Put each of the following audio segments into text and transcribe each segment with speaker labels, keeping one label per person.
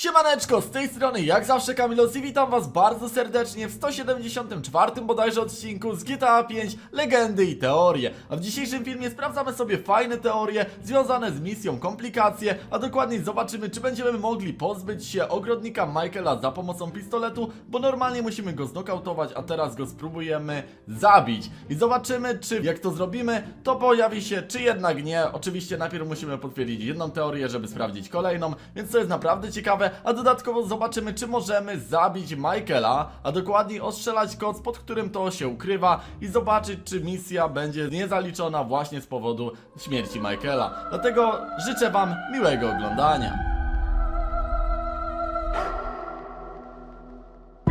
Speaker 1: Siemaneczko, z tej strony jak zawsze Kamilos i witam was bardzo serdecznie w 174 bodajże odcinku z GTA 5 Legendy i Teorie. A w dzisiejszym filmie sprawdzamy sobie fajne teorie związane z misją Komplikacje, a dokładniej zobaczymy czy będziemy mogli pozbyć się ogrodnika Michaela za pomocą pistoletu, bo normalnie musimy go znokautować, a teraz go spróbujemy zabić. I zobaczymy czy jak to zrobimy, to pojawi się czy jednak nie. Oczywiście najpierw musimy potwierdzić jedną teorię, żeby sprawdzić kolejną, więc to jest naprawdę ciekawe, a dodatkowo zobaczymy czy możemy zabić Michaela, a dokładniej ostrzelać koc, pod którym to się ukrywa i zobaczyć czy misja będzie niezaliczona właśnie z powodu śmierci Michaela. Dlatego życzę wam miłego oglądania.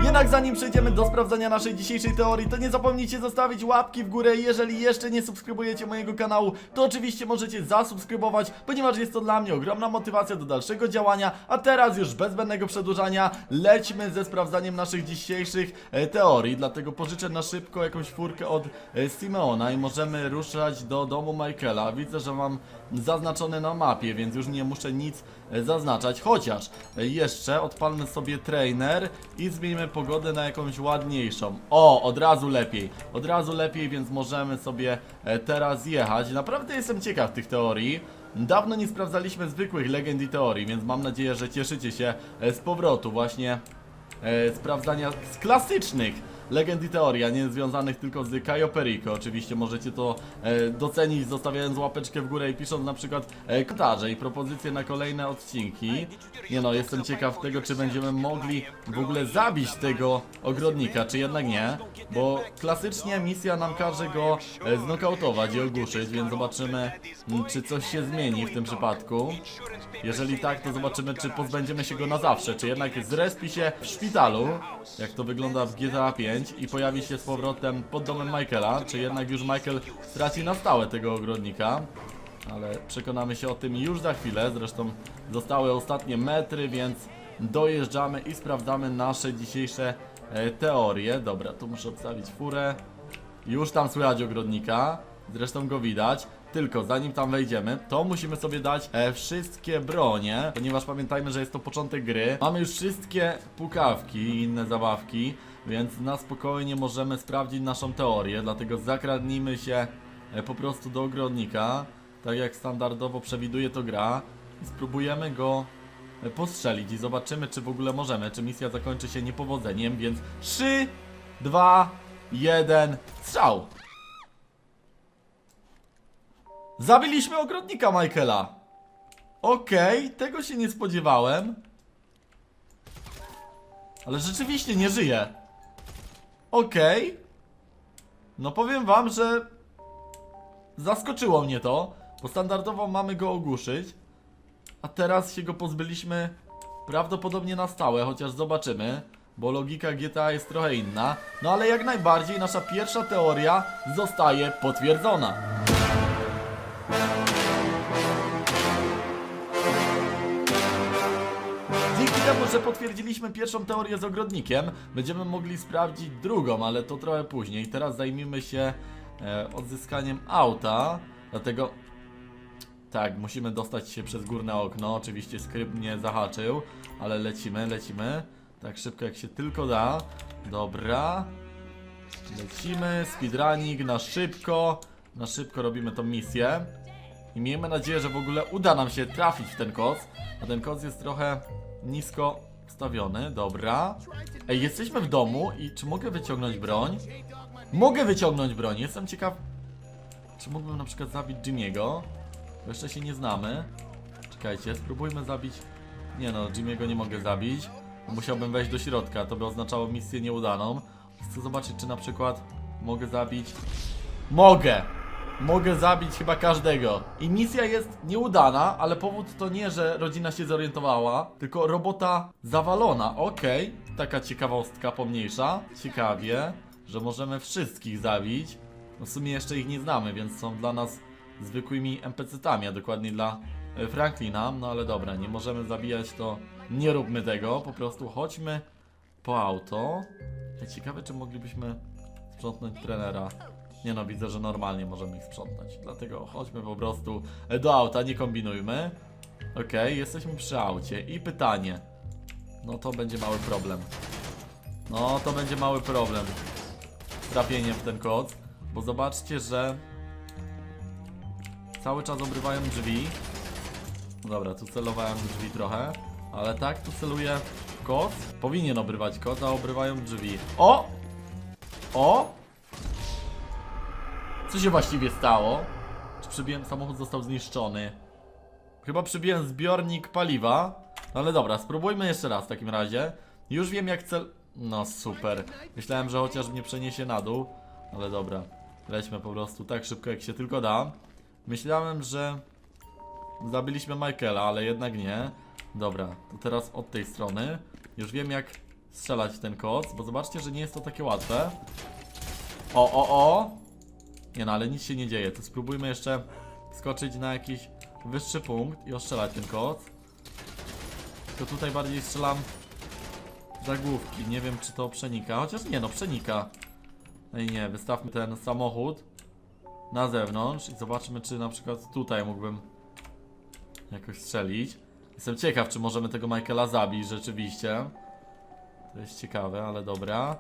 Speaker 1: Jednak zanim przejdziemy do sprawdzania naszej dzisiejszej teorii, to nie zapomnijcie zostawić łapki w górę. Jeżeli jeszcze nie subskrybujecie mojego kanału, to oczywiście możecie zasubskrybować, ponieważ jest to dla mnie ogromna motywacja do dalszego działania. A teraz już bez zbędnego przedłużania lećmy ze sprawdzaniem naszych dzisiejszych e, teorii. Dlatego pożyczę na szybko jakąś furkę od e, Simeona i możemy ruszać do domu Michaela. Widzę, że mam zaznaczone na mapie, więc już nie muszę nic e, zaznaczać. Chociaż jeszcze odpalmy sobie trainer i zmieńmy pogodę na jakąś ładniejszą. O, od razu lepiej. Od razu lepiej, więc możemy sobie e, teraz jechać. Naprawdę jestem ciekaw tych teorii. Dawno nie sprawdzaliśmy zwykłych legend i teorii, więc mam nadzieję, że cieszycie się e, z powrotu właśnie e, sprawdzania z klasycznych legend i teorii, a nie związanych tylko z Cayo Perico. Oczywiście możecie to e, docenić zostawiając łapeczkę w górę i pisząc na przykład e, komentarze i propozycje na kolejne odcinki. Nie no, jestem ciekaw tego, czy będziemy mogli w ogóle zabić tego ogrodnika, czy jednak nie, bo klasycznie misja nam każe go e, znokautować i ogłuszyć, więc zobaczymy, m, czy coś się zmieni w tym przypadku. Jeżeli tak, to zobaczymy, czy pozbędziemy się go na zawsze, czy jednak zrespi się w szpitalu, jak to wygląda w GTA 5 i pojawi się z powrotem pod domem Michaela, czy jednak już Michael straci na stałe tego ogrodnika. Ale przekonamy się o tym już za chwilę, zresztą zostały ostatnie metry, więc dojeżdżamy i sprawdzamy nasze dzisiejsze e, teorie. Dobra, tu muszę obstawić furę. Już tam słychać ogrodnika, zresztą go widać. Tylko zanim tam wejdziemy, to musimy sobie dać e, wszystkie bronie, ponieważ pamiętajmy, że jest to początek gry. Mamy już wszystkie pukawki i inne zabawki, więc na spokojnie możemy sprawdzić naszą teorię, dlatego zakradnijmy się e, po prostu do ogrodnika, tak jak standardowo przewiduje to gra spróbujemy go e, postrzelić i zobaczymy, czy w ogóle możemy, czy misja zakończy się niepowodzeniem, więc 3, 2, 1, strzał! Zabiliśmy ogrodnika Michaela. Okej, tego się nie spodziewałem. Ale rzeczywiście nie żyje. Okej. No powiem wam, że zaskoczyło mnie to, bo standardowo mamy go ogłuszyć, a teraz się go pozbyliśmy prawdopodobnie na stałe, chociaż zobaczymy, bo logika GTA jest trochę inna. No ale jak najbardziej nasza pierwsza teoria zostaje potwierdzona. Dzięki temu, że potwierdziliśmy pierwszą teorię z ogrodnikiem, będziemy mogli sprawdzić drugą, ale to trochę później. Teraz zajmijmy się e, odzyskaniem auta, dlatego tak, musimy dostać się przez górne okno. Oczywiście skrypt nie zahaczył, ale lecimy, lecimy. Tak szybko jak się tylko da. Dobra. Lecimy, speedrunning na szybko. Na szybko robimy tą misję. I miejmy nadzieję, że w ogóle uda nam się trafić w ten koc. A ten koc jest trochę nisko wstawiony. Dobra. Ej, jesteśmy w domu i czy mogę wyciągnąć broń? Mogę wyciągnąć broń. Jestem ciekaw, czy mógłbym na przykład zabić Jimmy'ego. Jeszcze się nie znamy. Czekajcie, spróbujmy zabić. Nie no, Jimmy'ego nie mogę zabić. Musiałbym wejść do środka, to by oznaczało misję nieudaną. Chcę zobaczyć, czy na przykład mogę zabić. Mogę! Mogę zabić chyba każdego. I misja jest nieudana, ale powód to nie, że rodzina się zorientowała, tylko robota zawalona. Okej, taka ciekawostka pomniejsza. Ciekawie, że możemy wszystkich zabić. No w sumie jeszcze ich nie znamy, więc są dla nas zwykłymi NPC-tami, a dokładnie dla e, Franklina. No ale dobra, nie możemy zabijać, to nie róbmy tego. Po prostu chodźmy po auto. Ciekawe, czy moglibyśmy sprzątnąć trenera. Nie no, widzę, że normalnie możemy ich sprzątnąć. Dlatego chodźmy po prostu do auta, nie kombinujmy. Okej, jesteśmy przy aucie i pytanie. No to będzie mały problem. No to będzie mały problem. Z w ten koc. Bo zobaczcie, że cały czas obrywają drzwi. Dobra, tu celowałem drzwi trochę. Ale tak, tu celuję w koc. Powinien obrywać koc, a obrywają drzwi. O! O! Co się właściwie stało? Czy przybiłem samochód został zniszczony? Chyba przybiłem zbiornik paliwa. No ale dobra, spróbujmy jeszcze raz w takim razie. Już wiem jak cel... No super. Myślałem, że chociaż mnie przeniesie na dół. Ale dobra. Lećmy po prostu tak szybko jak się tylko da. Myślałem, że... Zabiliśmy Michaela, ale jednak nie. Dobra, to teraz od tej strony. Już wiem jak strzelać w ten koc, bo zobaczcie, że nie jest to takie łatwe. O, o, o! Nie no, ale nic się nie dzieje. To spróbujmy jeszcze skoczyć na jakiś wyższy punkt i ostrzelać ten koc. To tutaj bardziej strzelam zagłówki. Nie wiem, czy to przenika. Chociaż nie, no przenika. No i nie, wystawmy ten samochód na zewnątrz i zobaczmy, czy na przykład tutaj mógłbym jakoś strzelić. Jestem ciekaw, czy możemy tego Michaela zabić rzeczywiście. To jest ciekawe, ale dobra.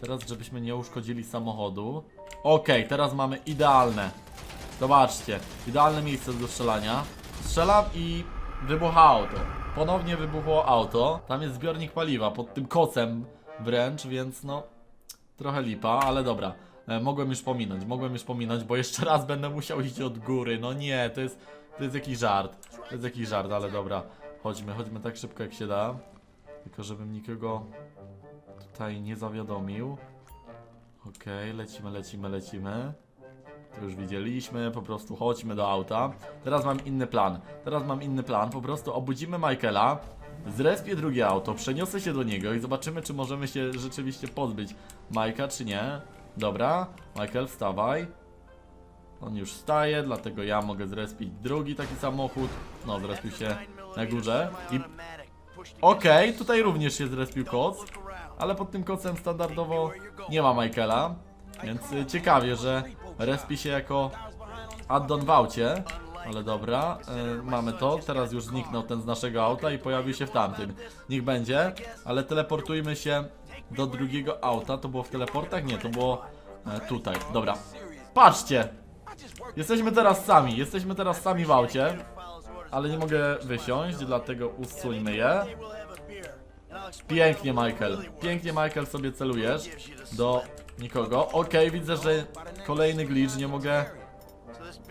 Speaker 1: Teraz, żebyśmy nie uszkodzili samochodu. Okej, teraz mamy idealne. Zobaczcie, idealne miejsce do strzelania. Strzelam i wybucha auto. Ponownie wybuchło auto. Tam jest zbiornik paliwa pod tym kocem wręcz, więc no trochę lipa, ale dobra. E, mogłem już pominąć, mogłem już pominąć, bo jeszcze raz będę musiał iść od góry. No nie, to jest, to jest jakiś żart. To jest jakiś żart, ale dobra. Chodźmy, chodźmy tak szybko jak się da. Tylko żebym nikogo tutaj nie zawiadomił. Okej, lecimy, lecimy, lecimy. To już widzieliśmy, po prostu chodźmy do auta. Teraz mam inny plan. Teraz mam inny plan. Po prostu obudzimy Michaela, zrespię drugie auto, przeniosę się do niego i zobaczymy, czy możemy się rzeczywiście pozbyć Majka, czy nie. Dobra, Michael, wstawaj. On już wstaje, dlatego ja mogę zrespić drugi taki samochód. No, zrespił się na górze. I okej, tutaj również się zrespił koc. Ale pod tym kocem standardowo nie ma Michaela. Więc y, ciekawie, że respi się jako addon w aucie. Ale dobra, y, mamy to. Teraz już zniknął ten z naszego auta i pojawił się w tamtym. Niech będzie, ale teleportujmy się do drugiego auta. To było w teleportach? Nie, to było e, tutaj. Dobra. Patrzcie! Jesteśmy teraz sami, jesteśmy teraz sami w aucie. Ale nie mogę wysiąść, dlatego usuńmy je. Pięknie, Michael. Pięknie, Michael, sobie celujesz do nikogo. Okej, widzę, że kolejny glitch. Nie mogę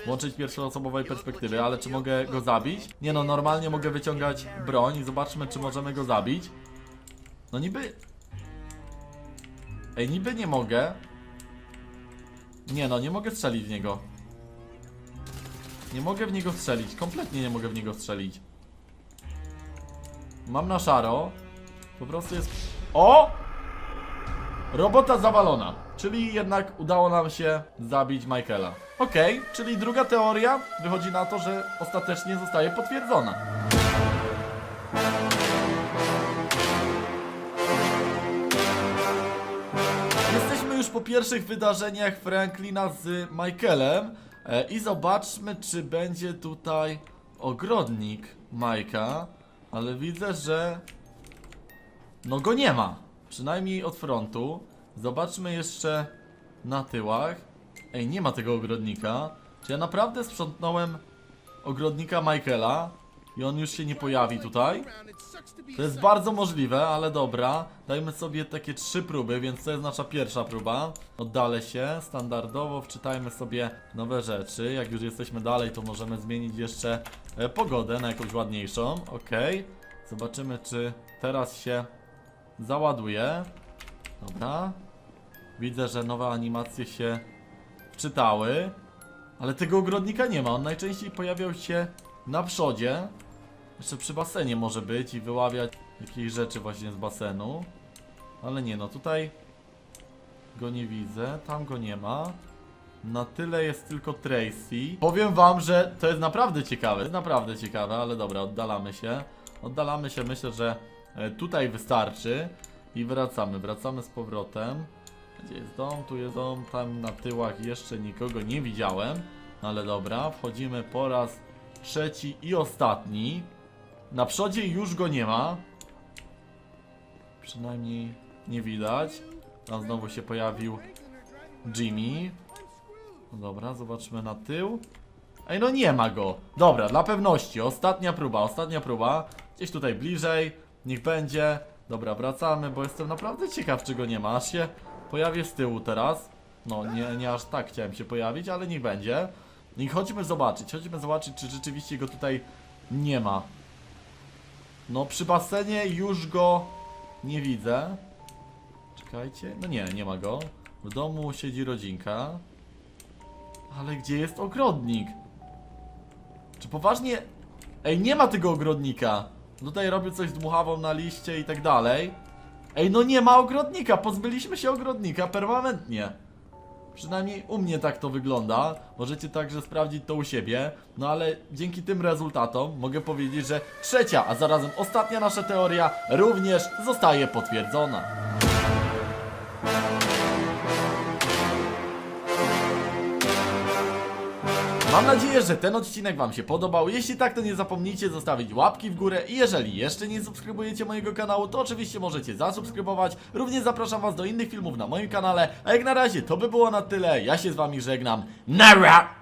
Speaker 1: włączyć pierwszoosobowej perspektywy, ale czy mogę go zabić? Nie no, normalnie mogę wyciągać broń zobaczmy, czy możemy go zabić. No niby... Ej, niby nie mogę. Nie no, nie mogę strzelić w niego. Nie mogę w niego strzelić. Kompletnie nie mogę w niego strzelić. Mam na szaro. Po prostu jest... O! Robota zawalona. Czyli jednak udało nam się zabić Michaela. Okej, czyli druga teoria wychodzi na to, że ostatecznie zostaje potwierdzona. Jesteśmy już po pierwszych wydarzeniach Franklina z Michaelem i zobaczmy, czy będzie tutaj ogrodnik Majka, ale widzę, że no go nie ma. Przynajmniej od frontu. Zobaczmy jeszcze na tyłach. Ej, nie ma tego ogrodnika. Czy ja naprawdę sprzątnąłem ogrodnika Michaela i on już się nie pojawi tutaj? To jest bardzo możliwe, ale dobra. Dajmy sobie takie trzy próby, więc to jest nasza pierwsza próba. Oddalę się, standardowo wczytajmy sobie nowe rzeczy. Jak już jesteśmy dalej, to możemy zmienić jeszcze e, pogodę na jakąś ładniejszą. Okej. Zobaczymy, czy teraz się załaduje. Dobra. Widzę, że nowe animacje się wczytały. Ale tego ogrodnika nie ma. On najczęściej pojawiał się na przodzie. Jeszcze przy basenie może być i wyławiać jakieś rzeczy właśnie z basenu. Ale nie, no tutaj go nie widzę, tam go nie ma. Na tyle jest tylko Tracy. Powiem wam, że to jest naprawdę ciekawe, jest naprawdę ciekawe, ale dobra, oddalamy się. Oddalamy się, myślę, że e, tutaj wystarczy. I wracamy, wracamy z powrotem. Gdzie jest dom? Tu jest dom, tam na tyłach jeszcze nikogo nie widziałem. No ale dobra, wchodzimy po raz trzeci i ostatni. Na przodzie już go nie ma. Przynajmniej nie widać. Tam znowu się pojawił Jimmy. No dobra, zobaczmy na tył. Ej, no nie ma go. Dobra, dla pewności. Ostatnia próba, ostatnia próba. Gdzieś tutaj bliżej. Niech będzie. Dobra, wracamy, bo jestem naprawdę ciekaw, czy go nie ma. Aż się pojawię z tyłu teraz. No, nie, nie aż tak chciałem się pojawić, ale niech będzie. I chodźmy zobaczyć, chodźmy zobaczyć, czy rzeczywiście go tutaj nie ma. No, przy basenie już go nie widzę. Czekajcie. No nie, nie ma go. W domu siedzi rodzinka. Ale gdzie jest ogrodnik? Czy poważnie... Ej, nie ma tego ogrodnika. Tutaj robił coś z dmuchawą na liście i tak dalej. Ej, no nie ma ogrodnika. Pozbyliśmy się ogrodnika permanentnie. Przynajmniej u mnie tak to wygląda. Możecie także sprawdzić to u siebie. No ale dzięki tym rezultatom mogę powiedzieć, że trzecia, a zarazem ostatnia nasza teoria również zostaje potwierdzona. Mam nadzieję, że ten odcinek Wam się podobał. Jeśli tak, to nie zapomnijcie zostawić łapki w górę i jeżeli jeszcze nie subskrybujecie mojego kanału, to oczywiście możecie zasubskrybować. Również zapraszam Was do innych filmów na moim kanale. A jak na razie to by było na tyle. Ja się z Wami żegnam. Nara!